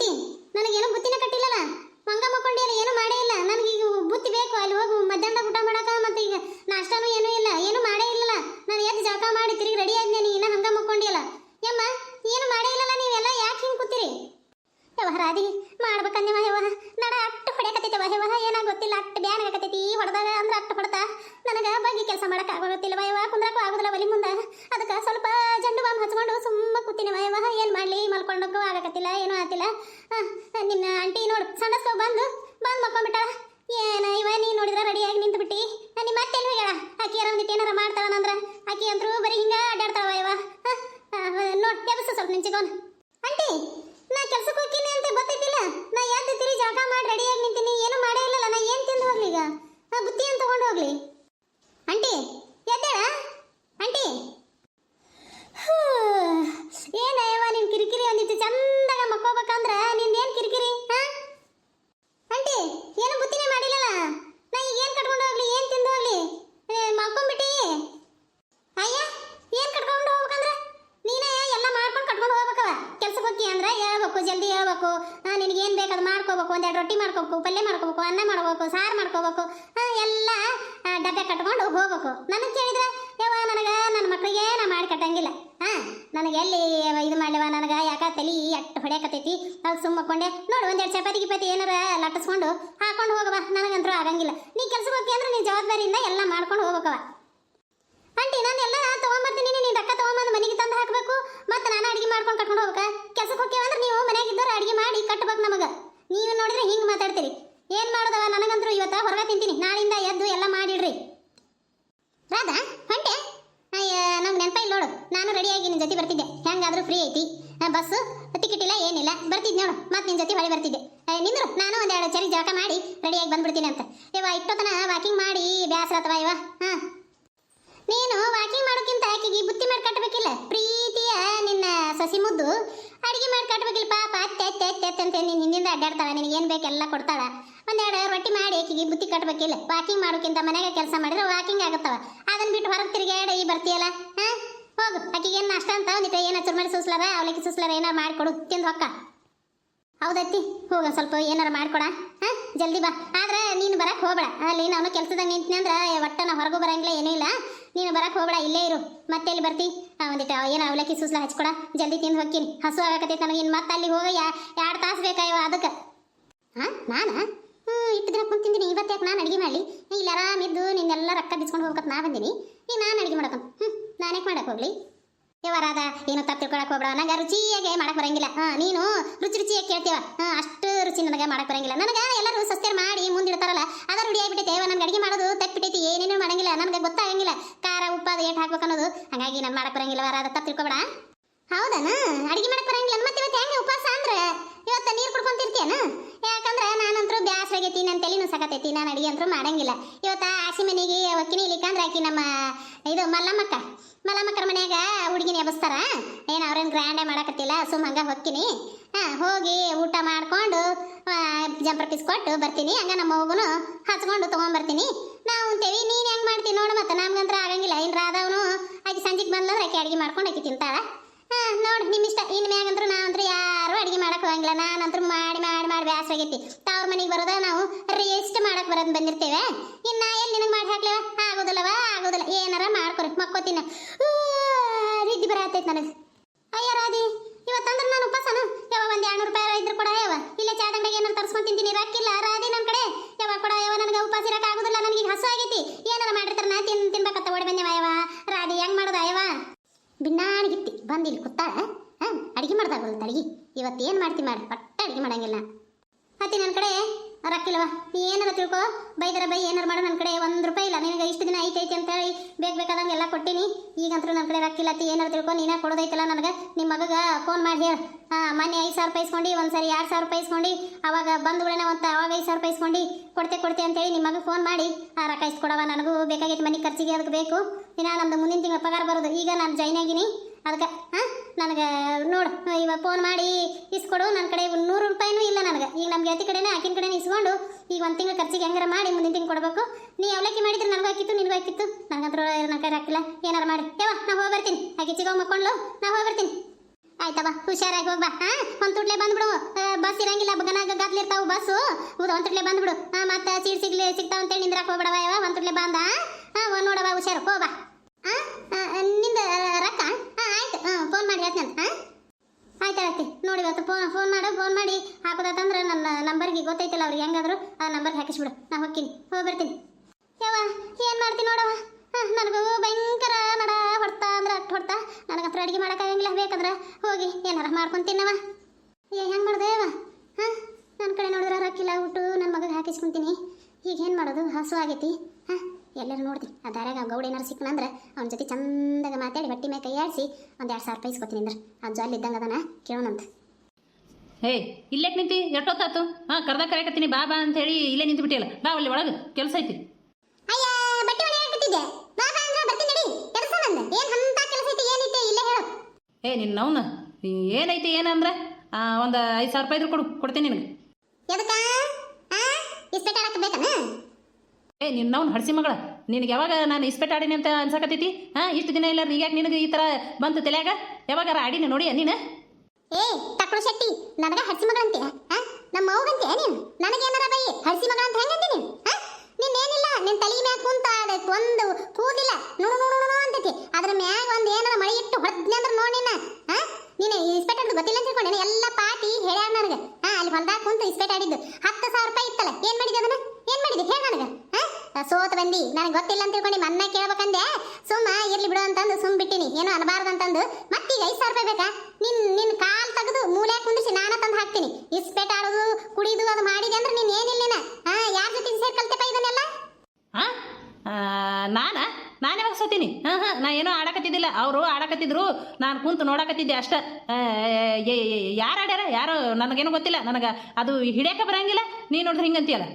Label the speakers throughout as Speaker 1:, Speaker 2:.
Speaker 1: Aunty ನನಗೇನು ಬುತ್ತಿನ ಕಟ್ಟಿಲ್ಲಲ್ಲ? ಮಂಗ ಮಕ್ಕೊಂಡಿಲ್ಲ ಏನು ಮಾಡೇ ಇಲ್ಲ. ನನಗೆ ಈಗ ಬುತ್ತಿ ಬೇಕು, ಅಲ್ಲಿ ಹೋಗಿ ಮಧ್ಯಾಹ್ನ ಊಟ ಮಾಡಕ ಮತ್ತೆ ಈಗ ನಾಷ್ಟಾನು ಏನೂ ಇಲ್ಲ. ಏನು ಮಾಡೇ ಇಲ್ಲಲ್ಲ. ನಾನು ಎದ್ದು ಜಳಕ ಮಾಡಿ ತಿರುಗಿ ರೆಡಿ ಆದ್ನೆ, ನೀ ಇನ್ನ ಹಂಗ ಮಕ್ಕೊಂಡಿಯಲ್ಲ. ಯಮ್ಮ, ಏನು ಮಾಡೇ ಇಲ್ಲಲ್ಲ, ನೀವೆಲ್ಲ ಯಾಕೆ ಹಿಂಗೆ ಕೂತಿರಿ? ಯವ್ವ ರಾದಿ ಮಾಡ್ಬೇಕಂದಿವ ಯವ್ವ. ನಡ ಹೊಡ್ಯಾಕತ್ತೈತವ ಯವ್ವ ಏನಾಗ ಗೊತ್ತಿಲ್ಲ ಅಟ್ಟು ಬ್ಯಾನ್ ಆಗತೈತಿ ಹೊಡೆದಾಗ ಅಂದ್ರೆ ಅಟ್ಟು ಹೊಡ್ತಾ ನನಗೆ ಬಗ್ಗೆ ಕೆಲಸ ಮಾಡಕ್ ಆಗೋತ್ತಿಲ್ಲವ ಯವ್ವ ಕುಂದ್ರಕ್ಕೂ ಆಗೋದಿಲ್ಲ ಒಲಿ ಮುಂದೆ ಅದಕ್ಕೆ ಸ್ವಲ್ಪ ಜಂಡು ಬಾಂಬ್ ಹಚ್ಕೊಂಡು ಸುಮ್ಮ ಕೂತಿನಿವ ಯವ್ವ ಏನು ಮಾಡಲಿ ಮಲ್ಕೊಂಡಕ್ಕೂ ಆಗಕತ್ತಿಲ್ಲ ಏನೂ ಆತಿಲ್ಲ ಆ, ನಿನ್ನ ಸಣ್ಣಸ್ಕೊ ಬಂದು ಬಂದು ಮಕ್ಕೊಂಬಿಟ್ಟಾಳ ಏನ ಇವ ನೀ ನೋಡಿದ್ರೆ ರೆಡಿಯಾಗಿ ನಿಂತು ಬಿಟ್ಟಿ ನಿಮ್ಮ ಮತ್ತೆ ಎಲ್ಲಿ ಹೋಗ್ಯಾಳ ಆಕಿ ಯಾರ ಒಂದಿಟ್ಟು ಏನಾರ ಮಾಡ್ತಾಳನಂದ್ರ ಆಕಿ ಅಂತ್ರು ಬರೀ ಹಿಂಗ ಅಡ್ಡಾಡ್ತಾವ ಯವ್ವ ನೋಡಿ ಎಬಸ ಸ್ವಲ್ಪ ನಿಂಚಿಗೋನ್ ಆಂಟಿ ನಾ ಕೆಲ್ಸಕ್ಕೆ ಹೋಗ್ತೀನಿ ಅಂತ ಗೊತ್ತೈತಿಲ್ಲ ನಾ ಎದ್ದು ತಿರಿ ಜಳಕ ಮಾಡಿ ರೆಡಿಯಾಗಿ ನಿಂತೀನಿ ಏನು ಮಾಡೇ ಇಲ್ಲಲ್ಲ ನಾ ಏನು ತಿಂದು ಹೋಗ್ಲಿ ಈಗ ನಾ ಬುತ್ತಿ ಅಂತ ತಗೊಂಡು ಹೋಗ್ಲಿ ಆಂಟಿ ಎದ್ದೇಳ ಆಂಟಿ ಏನಯ್ಯವ ನಿನ್ ಕಿರಿಕಿರಿ ಒಂದಿತ್ತು ಚಂದಾಗ ಮಕ್ಕೋಬೇಕಂದ್ರ ನಿನ್ ಏನ್ ಕಿರಿಕಿರಿ ಹಾ ಆಂಟಿ ಏನು ಬುತ್ತಿನೇ ಮಾಡಿಲ್ಲಲ್ಲ ನಾ ಈಗ ಏನ್ ಕಟ್ಕೊಂಡು ಹೋಗ್ಲಿ ಏನ್ ತಿಂದು ಹೋಗ್ಲಿ ಏ, ಮಕ್ಕೊಂಬಿಟ್ಟಿ ಅಯ್ಯ ಏನ್ ಕಟ್ಕೊಂಡು ಹೋಗ್ಬೇಕಂದ್ರ ನೀನೇ ಎಲ್ಲ ಮಾಡ್ಕೊಂಡು ಕಟ್ಕೊಂಡು ಹೋಗ್ಬೇಕವ ಕೆಲ್ಸಕ್ಕೆ ಹೋಗಿ ಅಂದ್ರೆ ಹೇಳ್ಬೇಕು ಜಲ್ದಿ ಹೇಳ್ಬೇಕು. ನಾನು ನಿನಗೆ ಏನು ಬೇಕು ಅದು ಮಾಡ್ಕೋಬೇಕು. ಒಂದೆರಡು ರೊಟ್ಟಿ ಮಾಡ್ಕೋಬೇಕು, ಪಲ್ಯ ಮಾಡ್ಕೋಬೇಕು, ಅನ್ನ ಮಾಡ್ಕೋಬೇಕು, ಸಾರು ಮಾಡ್ಕೋಬೇಕು ಎಲ್ಲ ಡಬ್ಬೆ ಕಟ್ಕೊಂಡು ಹೋಗ್ಬೇಕು. ನನಗೆ ಕೇಳಿದ್ರೆ, ಯವ್ವ, ನನಗೆ ನನ್ನ ಮಕ್ಕಳಿಗೆ ನಾನು ಮಾಡಿ ಕಟ್ಟಂಗಿಲ್ಲ. ಹಾಂ, ನನಗೆ ಎಲ್ಲಿ ಇದು ಮಾಡ್ಲಿವ ನನಗೆ? ಯಾಕ ತಲೆ ಅಟ್ಟು ಹೊಡೆಯಕತ್ತೈತಿ? ಅದು ಸುಮ್ಮಕೊಂಡೆ ನೋಡು, ಒಂದೆರಡು ಚಪಾತಿ ಗಿಪಾತಿ ಏನಾರ ಲಟ್ಟಿಸ್ಕೊಂಡು ಹಾಕೊಂಡು ಹೋಗವ ನನಗಂತೂ ಆಗಂಗಿಲ್ಲ. ನೀ ಕೆಲ್ಸಕ್ಕೆ ಹೋಗ್ತಿ ಅಂದ್ರೆ ನೀನು ಜವಾಬ್ದಾರಿಯಿಂದ ಎಲ್ಲ ಮಾಡ್ಕೊಂಡು ಹೋಗ್ಬೇಕವ ಆಂಟಿ ನಾನು ಎಲ್ಲ ತಗೊಂಬರ್ತೀನಿ. ನೀನು ರೊಕ್ಕ ತಗೊಂಬಂದು ಮನೆಗೆ ತಂದು ಹಾಕಬೇಕು. ಮತ್ತೆ ನಾನು ಅಡಿಗೆ ಮಾಡ್ಕೊಂಡು ಕಟ್ಕೊಂಡು ಹೋಗ್ಬೇಕ? ಕೆಲಸಕ್ಕೆ ಹೋಗ್ತೀವಿ ಅಂದ್ರೆ ನೀವು ಮನೆಯಾಗಿದ್ದವ್ರು ಅಡಿಗೆ ಮಾಡಿ ಕಟ್ಟಬೇಕು ನಮಗೆ. ನೀವು ನೋಡಿದ್ರೆ ಹಿಂಗೆ ಮಾತಾಡ್ತೀರಿ. ಏನು ಮಾಡೋದವ? ನನಗಂತೂ ಇವತ್ತು ಹೊರಗೆ ತಿಂತೀನಿ. ನಾಳಿಂದ ಎದ್ದು ಎಲ್ಲ ಮಾಡಿಡ್ರಿ. ರಾಧಾ, ಹೊಂಟೆ? ನಮ್ಗೆ ನೆನಪ ಇಲ್ಲ ನೋಡು. ನಾನು ರೆಡಿಯಾಗಿ ನಿನ್ನ ಜೊತೆ ಬರ್ತಿದ್ದೆ. ಹೆಂಗಾದರೂ ಫ್ರೀ ಐತಿ. ಬಸ್ಸು ಟಿಕೆಟ್ ಇಲ್ಲ, ಏನಿಲ್ಲ. ಬರ್ತಿದ್ದೆ ನೋಡು. ಮತ್ತೆ ನಿನ್ನ ಜೊತೆ ಹೊಳಿ ಬರ್ತಿದ್ದೆ ನಿಂದ್ರು? ನಾನು ಒಂದೆರಡು ಚರಿ ಜಳಕ ಮಾಡಿ ರೆಡಿಯಾಗಿ ಬಂದ್ಬಿಡ್ತೀನಿ ಅಂತ. ಇವ ಇಷ್ಟೊತ್ತನ ವಾಕಿಂಗ್ ಮಾಡಿ ಬೇಸರ ಅಥವಾ ಇವ ಹಾಂ. ನೀನು ವಾಕಿಂಗ್ ಮಾಡೋಕ್ಕಿಂತ ಆಕೆಗೆ ಬುತ್ತಿ ಮಾಡಿ ಕಟ್ಟಬೇಕಿಲ್ಲ ಪ್ರೀತಿಯ ನಿನ್ನ ಸಸಿ ಮುದ್ದು. ಅಡಿಗೆ ಮಾಡಿ ಕಟ್ಟಬೇಕಿಲ್ಲ ಪಾಪ. ಅತ್ತೆ ಅತ್ತೆ ಅತ್ತೆ ಅಂತ ನೀನು ಹಿಂದಿಂದ ಅಡ್ಡಾಡ್ತಾಳೆ. ನಿನಗೆ ಏನು ಬೇಕೆಲ್ಲ ಕೊಡ್ತಾಳೆ. ಒಂದೆರಡು ರೊಟ್ಟಿ ಮಾಡಿ ಆಕೆಗೆ ಬುತ್ತಿ ಕಟ್ಟಬೇಕಿಲ್ಲ ವಾಕಿಂಗ್ ಮಾಡೋಕ್ಕಿಂತ ಮನೆಗೆ ಕೆಲಸ ಮಾಡಿದ್ರೆ ವಾಕಿಂಗ್ ಆಗುತ್ತವ. ಅದನ್ನ ಬಿಟ್ಟು ಹೊರಗೆ ತಿರುಗಾಡಿ ಬರ್ತೀಯಲ್ಲ? ಹಾಂ? ಹೋಗು. ಆಕೆಗೆ ಏನು ಅಷ್ಟ ಅಂತ? ಒಂದಿಟ್ಟು ಏನೋ ಚುರ್ಮರಿ ಸೂಸ್ಲಾರ ಅವಳಿಗೆ ಸೂಸ್ಲಾರ ಏನಾರು ಮಾಡಿಕೊಡು ತಿಂದು ಹೊಕ್ಕ ಹೌದತ್ತಿ, ಹೋಗ, ಸ್ವಲ್ಪ ಏನಾರ ಮಾಡ್ಕೊಡ. ಹಾ, ಜಲ್ದಿ ಬಾ. ಆದ್ರೆ ನೀನು ಬರಕ್ ಹೋಗ್ಬೇಡ. ಅಲ್ಲಿ ನಾನು ಕೆಲಸದಾಗ ನಿಂತಿನ ಅಂದ್ರೆ ನಾ ಹೊರಗೂ ಬರಂಗಿಲ್ಲ, ಏನೂ ಇಲ್ಲ. ನೀನು ಬರಕ್ಕೆ ಹೋಗಬೇಡ, ಇಲ್ಲೇ ಇರು. ಮತ್ತೆ ಎಲ್ಲಿ ಬರ್ತಿ? ಒಂದಿಟ್ಟು ಏನು ಅವಲಕ್ಕಿ ಸೂಸ್ಲ ಹಚ್ಕೊಡ. ಜಲ್ದಿ ತಿಂದು ಹೋಗ್ತೀನಿ. ಹಸು ಆಗಕತ್ತೈತೆ ನನಗೆ. ಇನ್ನು ಮತ್ತೆ ಅಲ್ಲಿ ಹೋಗ ಎರಡು ತಾಸು ಬೇಕಾಯವ ಅದಕ್ಕೆ. ಹಾ, ನಾನು? ಹ್ಞೂ ಇಟ್ಟು ದಿನ ಕುಂತಿದ್ದೀನಿ ಇವತ್ತು ಯಾಕೆ ನಾನು ಅಡುಗೆ ಮಾಡಲಿ? ಇಲ್ಲಿ ಆರಾಮಿದ್ದು ನಿನ್ನೆಲ್ಲ ರೊಕ್ಕ ಬಿಸ್ಕೊಂಡು ಹೋಗಕ್ಕೆ ನಾ ಬಂದೀನಿ. ಈಗ ನಾನು ಅಡುಗೆ ಮಾಡಕ್ಕ ಹ್ಞೂ ನಾನೇ ಮಾಡಕ್ಕೆ ಹೋಗ್ಲಿ? ಯವರಾದ ಏನು ತಪ್ಪು ತಿಳ್ಕೊಳಕ್ ಹೋಗ್ಬೇಡ. ನಂಗೆ ರುಚಿಯಾಗೆ ಮಾಡಕ್ ಬರಂಗಿಲ್ಲ. ಹಾ, ನೀನು ರುಚಿ ರುಚಿಯಾಗಿ ಕೇಳ್ತೀವ ಅಷ್ಟು ರುಚಿ ನನಗೆ ಮಾಡಕ್ ಬರಂಗಿಲ್ಲ. ನನಗೆ ಎಲ್ಲರೂ ಸಸ್ಯರ್ ಮಾಡಿ ಮುಂದಿಡ್ತಾರಲ್ಲ, ಅದ ರೂಢಿ ಆಗ್ಬಿಟ್ಟೈತೆ ನನ್ಗೆ ಅಡಿಗೆ ಮಾಡೋದು ತಪ್ಪಿಟ್ಟೈತಿ ಏನೇನು ಮಾಡಂಗಿಲ್ಲ. ನನಗೆ ಗೊತ್ತಾಗಂಗಿಲ್ಲ. ಖಾರ ಉಪ್ಪು ಅದು ಏಟ್ ಹಾಕ್ಬೇಕು ಅನ್ನೋದು. ಹಂಗಾಗಿ ನಾನು ಮಾಡಕ್ ಬರಂಗಿಲ್ಲ ವರಾದ. ತಪ್ಪು ತಿಳ್ಕೊಬೇಡ. ಹೌದನ ಅಡಿಗೆ ಮಾಡಕ್ ಬರಂಗಿಲ್ಲ ಮತ್ತೆ ಇವತ್ತು ಹೆಂಗೆ ಉಪವಾಸ ಅಂದ್ರೆ ಇವತ್ತು ನೀರು ಕುಡ್ಕೊಂತಿರ್ತೀಯನ ಯಾಕಂದ್ರೆ ನಾನಂತರೂ ಆಗೈತಿ ನನ್ನ ತಲೆನೂ ಸಾಕತೈತಿ ನಾನು ಅಡಿಗೆ ಅಂತೂ ಮಾಡಂಗಿಲ್ಲ. ಇವತ್ತ ಆಸಿ ಮನೆಗೆ ಅಕ್ಕಿನ ಇಲ್ಲಿಕಂದ್ರೆ ಆಕಿ ನಮ್ಮ ಇದು ಮಲ್ಲಮ್ಮಕ್ಕ. ಮಲ್ಲಮ್ಮಕ್ಕರ ಮನ್ಯಾಗ ಹುಡುಗಿನ ಎಬಸ್ತಾರ? ಏನು ಅವ್ರೇನು ಗ್ರ್ಯಾಂಡೇ ಮಾಡಕತ್ತಿಲ್ಲ? ಸುಮ್ಮ ಹಂಗ ಹೊಕ್ಕಿನಿ. ಹಾಂ, ಹೋಗಿ ಊಟ ಮಾಡ್ಕೊಂಡು ಜಂಪರ್ ಪೀಸ್ ಕೊಟ್ಟು ಬರ್ತೀನಿ. ಹಂಗ ನಮ್ಮ ಮಗುನು ಹಚ್ಕೊಂಡು ತೊಗೊಂಬರ್ತೀನಿ. ನಾವು ಅಂತೇವಿ ನೀನು ಹೆಂಗೆ ಮಾಡ್ತೀನಿ ನೋಡು ಮತ್ತೆ. ನಮ್ಗಂತ್ರ ಆಗಂಗಿಲ್ಲ. ಏನು ರಾಧವನು ಆಕಿ ಸಂಜೆಗೆ ಬಂದ್ಲಂದ್ರೆ ಆಕಿ ಅಡುಗೆ ಮಾಡ್ಕೊಂಡು ಆಕಿ ತಿಂತಾಳ. ಹಾಂ, ನೋಡಿ ನಿಮ್ಮ ಇಷ್ಟ ಇನ್ನು ಮ್ಯಾಗಂತ್ರ ನಾವಂತ್ರ ಯಾರು ಅಡಿಗೆ ಮಾಡಕ್ ಹೋಗಂಗಿಲ್ಲ ಮಾಡಿ ಮಾಡಿ ಮಾಡಿ ಬ್ಯಾಸರ ಆಗೈತಿ ತವ್ರ ಮನೆಗೆ ಬರೋದ ನಾವು ರೆಸ್ಟ್ ಮಾಡಕ್ ಬರೋದು ಬಂದಿರ್ತೇವೆ. ಇನ್ನ ಎಲ್ಲಿ ನಿನಗೆ ಮಾಡಿ ಹಾಕ್ಲೇವ? ಆಗೋದಿಲ್ಲವ? ಆಗೋದಿಲ್ಲ. ಏನಾರ ಮಾಡ್ಕೊರಿ. ಮಕ್ಕೋತೀನಿ. ರಿದ್ದಿ ಬರತೈತಿ ನನಗೆ ಅಯ್ಯ ರಾಧಿ ಇವತ್ತಂದ್ರೆ ನಾನು ಉಪವಾಸನ ಯಾವ ಒಂದು ಎರಡ್ನೂರು ರೂಪಾಯಿ ಇದ್ರೆ ಕೊಡ ಯಾವ ಇಲ್ಲೇ ಚಾ ದಂಡೆಗೆ ಏನಾರು ತರ್ಸ್ಕೊಂಡ್ ತಿಂತೀನಿ ರೊಕ್ಕಿಲ್ಲ ರಾಧಿ ನನ್ನ ಕಡೆ ಯಾವ ಕೊಡ ಯಾವ ನನಗೆ ಉಪವಾಸ ಇರಕ್ಕೆ ಆಗೋದಿಲ್ಲ ನನಗೆ ಹಸು ಆಗೈತಿ ಏನಾರ ಮಾಡಿರ್ತಾರ ನಾ ತಿನ್ ತಿನ್ಬೇಕತ್ತ ಓಡಿ ಬಂದೇವ ಯಾವ ರಾಧಿ ಹೆಂಗ್ ಮಾಡೋದ ಯಾವ ಬಿನ್ನಾಣಿಗಿತ್ತಿ ಬಂದು ಇಲ್ಲಿ ಕೂತಾಳ ಹಾಂ ಅಡಿಗೆ ಇವತ್ತು ಏನು ಮಾಡ್ತಿ ಮಾಡಿ, ಪಟ್ಟ ಅಡಿಗೆ ಮಾಡಂಗಿಲ್ಲ. ಅತ್ತಿ ನನ್ನ ಕಡೆ ರಕ್ಕಿಲ್ವ ನೀ ಏನಾರ ತಿಳ್ಕೊ, ಬೈದರ ಬೈ ಏನಾರು ಮಾಡೋ ನನ್ನ ಕಡೆ, ಒಂದು ರೂಪಾಯಿ ಇಲ್ಲ, ನಿನಗೆ ಇಷ್ಟು ದಿನ ಐತೆ ಅಂತ ಹೇಳಿ ಬೇಕು ಬೇಕಾದಂಗೆ ಎಲ್ಲ ಕೊಟ್ಟಿನಿ. ಈಗಂತೂ ನನ್ನ ಕಡೆ ರಕ್ಕಿಲ್ಲ ಅತಿ ಏನಾರು ತಿಳ್ಕೊ, ನೀನೇ ಕೊಡೋದೈತಲ್ಲ ನನಗೆ ನಿಮ್ಮ ಮಗಗೆ ಫೋನ್ ಮಾಡಿ ಹೇಳು. ಹಾಂ, ಮೊನ್ನೆ ಐದು ಸಾವಿರ ರೂಪಾಯಿ ಇಸ್ಕೊಂಡು ಒಂದು ಸರಿ ಎರಡು ಸಾವಿರ ರೂಪಾಯಿ ಇಸ್ಕೊಂಡು ಅವಾಗ ಬಂದು ಬಿಡೋಣ ಅಂತ ಅವಾಗ ಐದು ಸಾವಿರ ರೂಪಾಯಿ ಇಸ್ಕೊಂಡು ಕೊಡ್ತೆ ಕೊಡ್ತೆ ಅಂತೇಳಿ ನಿಮ್ಮ ಮಗ ಫೋನ್ ಮಾಡಿ, ಆ, ರೊಕ್ಕ ಇಸ್ಕೊಡವ ನನಗೂ ಬೇಕಾಗೈತೆ ಮನೆ ಖರ್ಚಿಗೆ ಅದಕ್ಕೆ ಬೇಕು. ಇನ್ನು ನಮ್ದು ಮುಂದಿನ ತಿಂಗಳ ಪಗಾರ ಬರೋದು, ಈಗ ನಾನು ಜಾಯ್ನ್ ಆಗಿನಿ. ಅದಕ್ಕೆ ಹಾಂ ನನಗೆ ನೋಡು, ಇವಾಗ ಫೋನ್ ಮಾಡಿ ಇಸ್ಕೊಡು ನನ್ನ ಕಡೆ ನೂರು ರೂಪಾಯಿನೂ ಇಲ್ಲ ನನಗೆ. ಈಗ ನಮ್ಮ ಗೆಳತಿ ಕಡೆನೇ, ಆಕಿನ ಕಡೆನೇ ಇಸ್ಕೊಂಡು ಈಗ ಒಂದು ತಿಂಗಳ ಖರ್ಚಿಗೆ ಹೆಂಗಾರ ಮಾಡಿ ಮುಂದಿನ ತಿಂಗಳು ಕೊಡಬೇಕು. ನೀ ಅವಲಕ್ಕಿ ಮಾಡಿದ್ರೆ ನನಗೂ ಹಾಕಿತ್ತು, ನಿನಗೂ ಹಾಕಿತ್ತು. ನನಗಂತೂ ನನ್ನ ಕೈ ಹಾಕಿಲ್ಲ, ಏನಾರು ಮಾಡಿ. ಯಾವ ನಾ ಹೋಗಿ ಬರ್ತೀನಿ. ಆಕೆ ಚಿಗೋ ಮಕ್ಕೊಂಡ್ಲು ನಾ ಹೋಗಿ ಬರ್ತೀನಿ. ಆಯ್ತವ ಹುಷಾರಾಗಿ ಹೋಗ್ಬಾ, ಹಾ? ಒಂದ್ ತುಟ್ಲೆ ಬಂದ್ಬಿಡು. ಬಸ್ ಇರಂಗಿಲ್ಲ ಗನಾಗ ಗಾದ್ಲಿರ್ತಾವು ಬಸ್ಸು. ಹೌದು, ಒಂದ್ ತುಟ್ಲೆ ಬಂದ್ಬಿಡು. ಹಾಂ ಮತ್ತೆ ಸೀಟ್ ಸಿಗ್ಲಿ, ಸಿಗ್ತಾವ ಅಂತೇಳಿ ನಿಂದ್ರಾಕ್ ಹೋಗ್ಬೇಡವ ಯಾವ ಒಂದ್ ತುಟ್ಲೆ ಬಂದ, ಹಾ? ನೋಡವ ಹುಷಾರು, ಹೋಗ್ಬಾ ಹಾ ನಿಂದ ರೊಕ್ಕ ಹಾ ಆಯ್ತು ಹಾ ಫೋನ್ ಮಾಡಿ ಹೇಳ್ತೇನೆ ಹಾ ಆಯ್ತು ಆಯ್ತು ನೋಡಿ ಇವತ್ತು ಫೋನ್ ಫೋನ್ ಮಾಡು, ಫೋನ್ ಮಾಡಿ ಹಾಕೋದಂದ್ರೆ ನನ್ನ ನಂಬರ್ಗೆ ಗೊತ್ತೈತಿಲ್ಲ ಅವ್ರಿಗೆ ಹೆಂಗಾದ್ರು ಆ ನಂಬರ್ಗೆ ಹಾಕಿಸ್ಬಿಡು. ನಾ ಹೋಗ್ತೀನಿ ಹೋಗಿ ಬರ್ತೀನಿ ಯವ್ವ, ಏನು ಮಾಡ್ತೀನಿ ನೋಡವ ಹಾಂ ನನಗೂ ಭಯಂಕರ ನಡ ಹೊಡ್ತಾ ಅಂದ್ರೆ, ಅಟ್ ಹೊಡ್ತಾ. ನನಗೆ ಹತ್ರ ಅಡುಗೆ ಮಾಡೋಕ್ಕಾಗಂಗಿಲ್ಲ ಬೇಕಂದ್ರೆ ಹೋಗಿ ಏನಾರ ಮಾಡ್ಕೊಂಡು ತಿನ್ನವ ಏ, ಹೆಂಗೆ ಮಾಡ್ದೇವ ಹಾಂ? ನನ್ನ ಕಡೆ ನೋಡಿದ್ರೆ ರೊಕ್ಕಿಲ್ಲ ಊಟು ನನ್ನ ಮಗಗೆ ಹಾಕಿಸ್ಕೊಂತೀನಿ. ಈಗ ಏನು ಮಾಡೋದು? ಹಸು ಆಗೈತಿ. ಹಾಂ? ಎಲ್ಲರೂ ನೋಡ್ತೀನಿ ಆ ದಾರ್ಯಾಗ ಗೌಡ ಏನಾರು ಸಿಕ್ಕನಂದ್ರೆ ಅವ್ನ ಜೊತೆ ಚಂದಾಗ ಮಾತಾಡಿ ಬಟ್ಟಿ ಮೇಲೆ ಕೈ ಆಡಿಸಿ ಒಂದು ಎರಡು ಸಾವಿರ ರೂಪಾಯಿ ಇಸ್ಕೊತೀನಿ ಅಂದ್ರೆ. ಆ ಜಾಲಿ ಇದ್ದಂಗೆ ಅದನ್ನ ಕೇಳೋಣಂತ.
Speaker 2: ಹೇ ಇಲ್ಲೇಕ್ ನಿಂತಿ ಎಷ್ಟೊತ್ತಾತು ಹಾಂ ಕರ್ದ ಕರೆಯಕತ್ತೀನಿ ಬಾ ಬಾ ಅಂತ ಹೇಳಿ ಇಲ್ಲೇ ನಿಂತು ಬಿಟ್ಟಿಲ್ಲ ಬಾ ಅಲ್ಲಿ ಒಳಗೆ ಕೆಲಸ ಐತಿ.
Speaker 1: ಅಯ್ಯ ಬಟ್ಟೆ ಬಾ ಬಾ ಅಂದ್ರೆ ಬರ್ತೀನಿ ನಡಿ. ಕೆಲಸ ನಂದು. ಏನು ಅಂತ ಕೆಲಸ ಐತಿ ಏನೈತೆ ಇಲ್ಲೇ ಹೇಳು.
Speaker 2: ಏ ನಿನ್ನ ಅವನ ಏನೈತಿ ಏನಂದ್ರೆ ಒಂದು ಐದು ಸಾವಿರ ರೂಪಾಯಿ ಕೊಡು ಕೊಡ್ತೀನಿ ನಿನಗೆ.
Speaker 1: ಎದಕ್ಕ? ಆ ಇಸ್ಪೆಟ್ ಆಡಕ್ಕೆ ಬೇಕನ?
Speaker 2: ಏ ನಿನ್ನವ್ನ ಹಡ್ಸಿ ಮಗಳ ನಿನಗೆ ಯಾವಾಗ ನಾನು ಇಸ್ಪೆಟ್ ಆಡಿನಿ ಅಂತ ಅನ್ಸಕತ್ತೈತಿ? ಹಾಂ ಇಷ್ಟು ದಿನ ಇಲ್ಲ ಈಗ ನಿನಗೆ ಈ ಥರ ಬಂತು ತಲೆಯಾಗ? ಯಾವಾಗಾರ ಆಡಿನಿ ನೋಡಿ ನೀನು?
Speaker 1: ಏ ತಕ್ಕಳು ಶೆಟ್ಟಿ ನನಗ ಹಸಿ ಮಗಳಂತೆ ನಮ್ಮ ಮಗಂತೆ ನೀನು? ನನಗೇನಾರ ಬೈ ಹಸಿ ಮಗಳ ಅಂತ ಹೆಂಗಂದಿ ನೀನು ಆ ನಿನ್ನೇನಿಲ್ಲ ನಿನ್ ತಲೆ ಮ್ಯಾಗ ಕುಂತ ಅದಕ್ಕೆ ಒಂದು ಕೂದಿಲ್ಲ ನೋಡು ನೋಡು ನೋಡು ಅಂತೈತಿ ಅದ್ರ ಮ್ಯಾಗ ಒಂದು ಏನಾರ ಮಳೆ ಇಟ್ಟು ಹೊಡೆದ್ನಿ ಅಂದ್ರೆ ನೋಡಿ ನಿನ್ನ ಆ ನೀನು ಇಸ್ಪೆಟ್ ಆಡಿದ್ದು ಗೊತ್ತಿಲ್ಲ ಅಂತ ತಿಳ್ಕೊಂಡೆ ಎಲ್ಲ ಪಾಟಿ ಹೇಳ್ಯಾರ ನನಗೆ ಆ ಅಲ್ಲಿ ಹೊಲ್ದಾಗ ಕುಂತು ಇಸ್ಪೆಟ್ ಆಡಿದ್ದು ಹತ್ತು ಸಾವಿರ ರೂಪಾಯಿ ಇತ್ತಲ್ಲ ಏನ್ ಮಾಡಿದೆ ಅದನ್ನ ಏನ್ ಮಾಡಿದೆ ಹೇಳ ನನಗೆ ಆ ಸೋತ್ ಬಂದಿ ನನಗೆ ಗೊತ್ತಿಲ್ಲ ಅಂತ ತಿಳ್ಕೊಂಡು ಮನ್ನ ಕೇಳ್ಬೇಕಂದೆ. ಸುಮ್ಮ ಇರ್ಲಿ ಬಿಡು ಅಂತಂದು ಸುಮ್ ಬಿಟ್ಟಿನಿ. ಏನೋ ಅನ್ಬಾರ್ದು ಅಂತಂದು. ಮತ್ತೀಗ ಐದು ಸಾವಿರ ರೂಪಾಯಿ ಬೇಕಾ? ನಿನ್ ನಿನ್ ಕಾಲ್ ತೆಗೆದು ಮೂಲೆ ಕುಂದಿಸಿ ನಾನ ತಂದು ಹಾಕ್ತೀನಿ. ಇಸ್ಪೆಟ್ ಆಡೋದು ಕುಡಿದು ಅದು ಮಾಡಿದೆ ಅಂದ್ರೆ ನೀನ್ ಏನಿಲ್ಲ ಹಾ ಯಾರ ಜೊತೆ ಸೇರ್ ಕಲ್ತೆಪ್ಪ ಇದನ್ನೆಲ್ಲ?
Speaker 2: ಹಾಂ ನಾನ? ನಾನು ಯಾವಾಗ ಸೋತೀನಿ? ಹಾಂ ಹಾಂ ನಾ ಏನೋ ಆಡಕತ್ತಿದ್ದಿಲ್ಲ. ಅವರು ಆಡಕತ್ತಿದ್ರು. ನಾನು ಕುಂತು ನೋಡಕತ್ತಿದ್ದೆ ಅಷ್ಟ. ಯಾರು ಆಡ್ಯಾರ? ಯಾರು ನನಗೇನು ಗೊತ್ತಿಲ್ಲ. ನನಗೆ ಅದು ಹಿಡಿಯಕ್ಕೆ ಬರಂಗಿಲ್ಲ. ನೀ ನೋಡಿದ್ರೆ ಹಿಂಗಂತೀಯಲ್ಲ?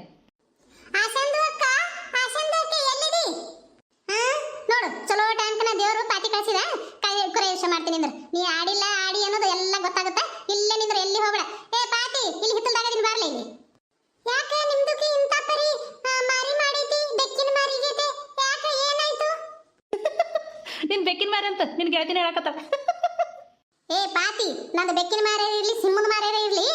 Speaker 1: ಚಲೋ ಟೈಮ್ಕನ ದೇವರು ಪಾತಿ ಕಳಿಸಿದ. ಕೈ ಕುರೆ ಯೋಚನೆ ಮಾಡ್ತೀನಿ ಅಂದ್ರೆ. ನೀ ಆಡಿಲ್ಲ ಆಡಿ ಅನ್ನೋದು ಎಲ್ಲ ಗೊತ್ತಾಗುತ್ತೆ? ಇಲ್ಲೇ ನಿಂದ್ರೆ ಎಲ್ಲಿ ಹೋಗ್ಬೇಡ. ಏ ಪಾತಿ ಇಲ್ಲಿ ಹಿತ್ತಲ್ದಾಗ ನೀನು ಬರಲಿ ಇಲ್ಲಿ. ಯಾಕೆ ನಿಮ್ದುಕಿ ಇಂತ ಪರಿ? ಮಾರಿ ಮಾಡೈತಿ ಬೆಕ್ಕಿನ ಮಾರಿಗೈತೆ ಯಾಕೆ ಏನಾಯ್ತು?
Speaker 2: ನಿನ್ ಬೆಕ್ಕಿನ ಮಾರಿ ಅಂತ ನಿನ್ ಗೆಳತಿನ ಹೇಳಕತ್ತ
Speaker 1: ಏ ಪಾತಿ ನಂದು ಬೆಕ್ಕಿನ ಮಾರೇ ಇರ್ಲಿ ಸಿಂಹದ ಮಾರೇ ಇರ್ಲಿ.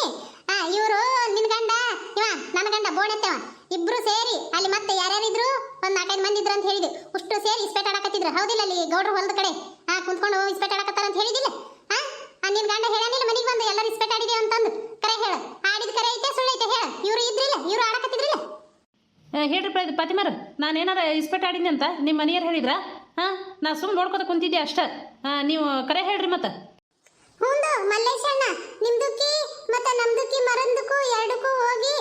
Speaker 1: ಆ ಇವರು ನಿನ್ ಗಂಡ ಇವ ನನ್ನ ಗಂಡ ಬೋಣೆತ್ತವ. ಇಬ್ರು ಸೇರಿ ಅಲ್ಲಿ ಮತ್ತೆ ಯಾರ್ಯಾರಿದ್ರು? ಒಂದ್ ನಾಲ್ಕೈದು ಮಂದಿ ಇದ್ರು ಅಂತ ಹೇಳಿದ್ರು ಉಷ್ಟು ಸೇರಿ ಇಸ್ಪೇಟ್ ಹೌದಿಲ್ಲ ಅಲ್ಲಿ ಗೌಡ್ರು ಹೊಲದ ಕಡೆ. ಆ ಕುಂತ್ಕೊಂಡು ಇಸ್ಪೆಟ್ ಆಡಕತ್ತಾರ ಅಂತ ಹೇಳಿದಿಲ್ಲ ಆ? ನಿನ್ ಗಂಡ ಹೇಳನಿಲ್ಲ ಮನೆಗೆ ಬಂದು? ಎಲ್ಲರೂ ಇಸ್ಪೆಟ್ ಆಡಿದೆ ಅಂತಂದು. ಕರೆ ಹೇಳ. ಆಡಿದ ಕರೆ ಐತೆ ಸುಳ್ಳು ಐತೆ ಹೇಳ. ಇವ್ರು ಇದ್ರಿಲ್ಲ ಇವ್ರು ಆಡಕತ್ತಿದ್ರಿಲ್ಲ.
Speaker 2: ಹೇಳ್ರಿ ಪ್ರ ನಾನು ಏನಾರ ಇಸ್ಪೆಟ್ ಆಡಿದ್ನಿ ಅಂತ ನಿಮ್ಮ ಮನೆಯವ್ರು ಹೇಳಿದ್ರಾ? ಹಾ ನಾ ಸುಮ್ಮನೆ ನೋಡ್ಕೊತ ಕುಂತಿದ್ದೆ ಅಷ್ಟೇ. ನೀವು ಕರೆ ಹೇಳ್ರಿ ಮತ್ತೆ.
Speaker 1: ಹೌದು ಮಲ್ಲೇಶಣ್ಣ ನಿಮ್ದುಕ್ಕಿ ಮತ್ತೆ ನಮ್ದುಕ್ಕಿ ಮರಂದಕ್ಕೂ ಎರಡಕ್ಕೂ ಹೋಗಿ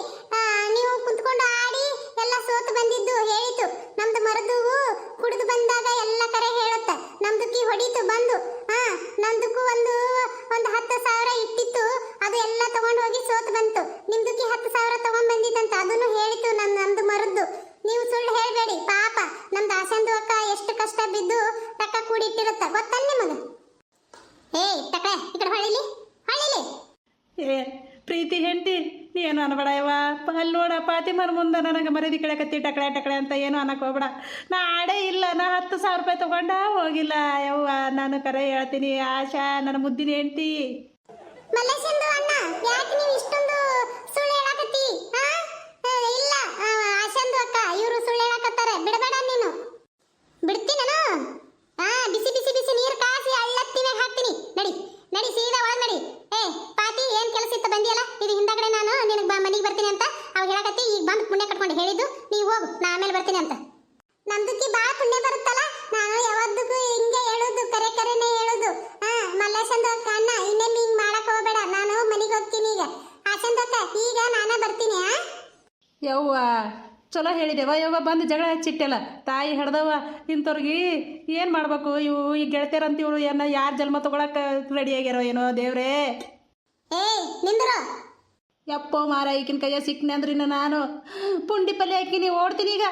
Speaker 1: ನೀವು ಕುಂತ್ಕೊಂಡು ಆಡಿ ಎಲ್ಲ ಸೋತು ಬಂದಿದ್ದು ಹೇಳಿತು ನಮ್ದು ಮರದುವು ಕುಡಿದು ಬಂದಾಗ ಎಲ್ಲ ಕರೆ ಹೇಳುತ್ತ ನಮ್ದುಕ್ಕಿ ಹೊಡೀತು ಬಂದು ಹಾ ನಮ್ದಕ್ಕೂ ಒಂದು ಒಂದು ಹತ್ತು ಸಾವಿರ ಇಟ್ಟಿತ್ತು ಅದು ಎಲ್ಲ ತಗೊಂಡು ಹೋಗಿ ಸೋತು ಬಂತು ನಿಮ್ದುಕ್ಕಿ ಹತ್ತು ಸಾವಿರ ತಗೊಂಡ್ ಬಂದಿತ್ತಂತ ಅದನ್ನು ಹೇಳಿತು ನಮ್ ನಮ್ದು ಮರದ್ದು ನೀವು ಸುಳ್ಳು ಹೇಳಬೇಡಿ ಪಾಪ ನಮ್ದು ಆಸಂದು ಅಕ್ಕ ಎಷ್ಟು ಕಷ್ಟ ಬಿದ್ದು ರೊಕ್ಕ ಕೂಡಿಟ್ಟಿರುತ್ತ ಗೊತ್ತಲ್ಲ ನಿಮಗೆ? ಏಯ್ ಟಕಳೆ ಈ ಕಡೆ ಹೊಳಿಲಿ ಹೊಳಿಲಿ
Speaker 2: ಏ ಪ್ರೀತಿ ಹೆಂಡತಿ ನೀ ಏನು ಅನ್ಬೇಡ ಯವ್ವ. ಅಲ್ಲಿ ನೋಡ ಪಾತಿಮಾರ್ ಮುಂದೆ ನನಗೆ ಮರದಿ ಕತ್ತಿ ಟಕಳೆ ಟಕಳೆ ಅಂತ ಏನು ಅನ್ನಕ್ಕೆ ಹೋಗ್ಬೇಡ. ನಾ ಆಡೇ ಇಲ್ಲ ನಾ ಹತ್ತು ಸಾವಿರ ರೂಪಾಯಿ ತಗೊಂಡ ಹೋಗಿಲ್ಲ ಯವ್ವ. ನಾನು ಕರೆ ಹೇಳ್ತೀನಿ ಆಶಾ ನನ್ನ ಮುದ್ದಿನ ಹೆಂಡತಿ.
Speaker 1: ಮಲ್ಲೇಶಂದು ಅಣ್ಣ ಯಾಕೆ ನೀವು ಇಷ್ಟೊಂದು ಸುಳ್ಳು ಹೇಳಕತ್ತಿ ಹಾ ಆ, ಇಲ್ಲ ಆ, ಆಶಂದು ಅಕ್ಕ ಇವರು ಸುಳ್ಳು ಹೇಳಕತ್ತಾರೆ ಬಿಡಬೇಡ ನೀನು ಬಿಡ್ತೀನಿ ನಾನು ಹಾ ಬಿಸಿ ಬಿಸಿ ಬಿಸಿ ನೀರು ಕಾಸಿ ಅಳ್ಳತ್ತಿ ಮ್ಯಾಗ ಹಾಕ್ತೀನಿ ನಡಿ, ಸೀದಾ ಒಳಗ್ ನಡಿ. ಏ, ಪಾತಿ, ಏನ್ ಕೆಲಸ ಇತ್ತ ಬಂದಿಯಲ್ಲ? ಇದು ಹಿಂದಗಡೆ ನಾನು, ನಿನಗೆ ಬಾ, ಮನೆಗೆ ಬರ್ತೀನಿ ಅಂತ. ಅವಾಗ ಹೇಳಕತ್ತಿ, ಈಗ ಬಂದು ಪುಣ್ಯ ಕಟ್ಕೊಂಡು ಹೇಳಿದ್ದು, ನೀವು ಹೋಗು, ನಾ ಆಮೇಲೆ ಬರ್ತೀನಿ ಅಂತ. ನಮ್ದಕ್ಕೆ ಬಾ ಪುಣ್ಯ ಬರುತ್ತಲ್ಲ? ನಾನು ಯಾವತ್ತಿಗೂ ಹಿಂಗೆ ಹೇಳೋದು, ಕರೆ ಕರೆನೆ ಹೇಳೋದು. ಹಾ ಮಲ್ಲೇಶಂದ ಅಣ್ಣ ಇನ್ನೆಲ್ಲಿ ಹಿಂಗ್ ಮಾಡಕ್ ಹೋಗ್ಬೇಡ. ನಾನು ಮನೆಗೆ ಹೋಗ್ತೀನಿ ಈಗ. ಆಶಂದಕ್ಕ ಈಗ ನಾನೇ ಬರ್ತೀನಿ
Speaker 2: ಯವ್ವ ಚಲೋ ಹೇಳಿದೆವ ಯವ್ವ ಬಂದು ಜಗಳ ಹಚ್ಚಿಟ್ಟೆಲ್ಲ. ತಾಯಿ ಹಿಡ್ದವ ಇಂಥವ್ರಿಗೆ ಏನು ಮಾಡಬೇಕು? ಇವು ಈ ಗೆಳತಿಯರಂತ ಇವರು ಏನ ಯಾರು ಜನ್ಮ ತೊಗೊಳಕ್ಕೆ ರೆಡಿ ಆಗ್ಯಾರೋ ಏನೋ ದೇವ್ರೇ? ಯಪ್ಪೋ ಮಾರ ಈಕಿನ ಕೈಯ ಸಿಕ್ಕನೆ ಅಂದ್ರೆ ನಾನು. ಪುಂಡಿ ಪಲ್ಯ ಹಾಕಿನಿ ಓಡ್ತೀನಿ ಈಗ.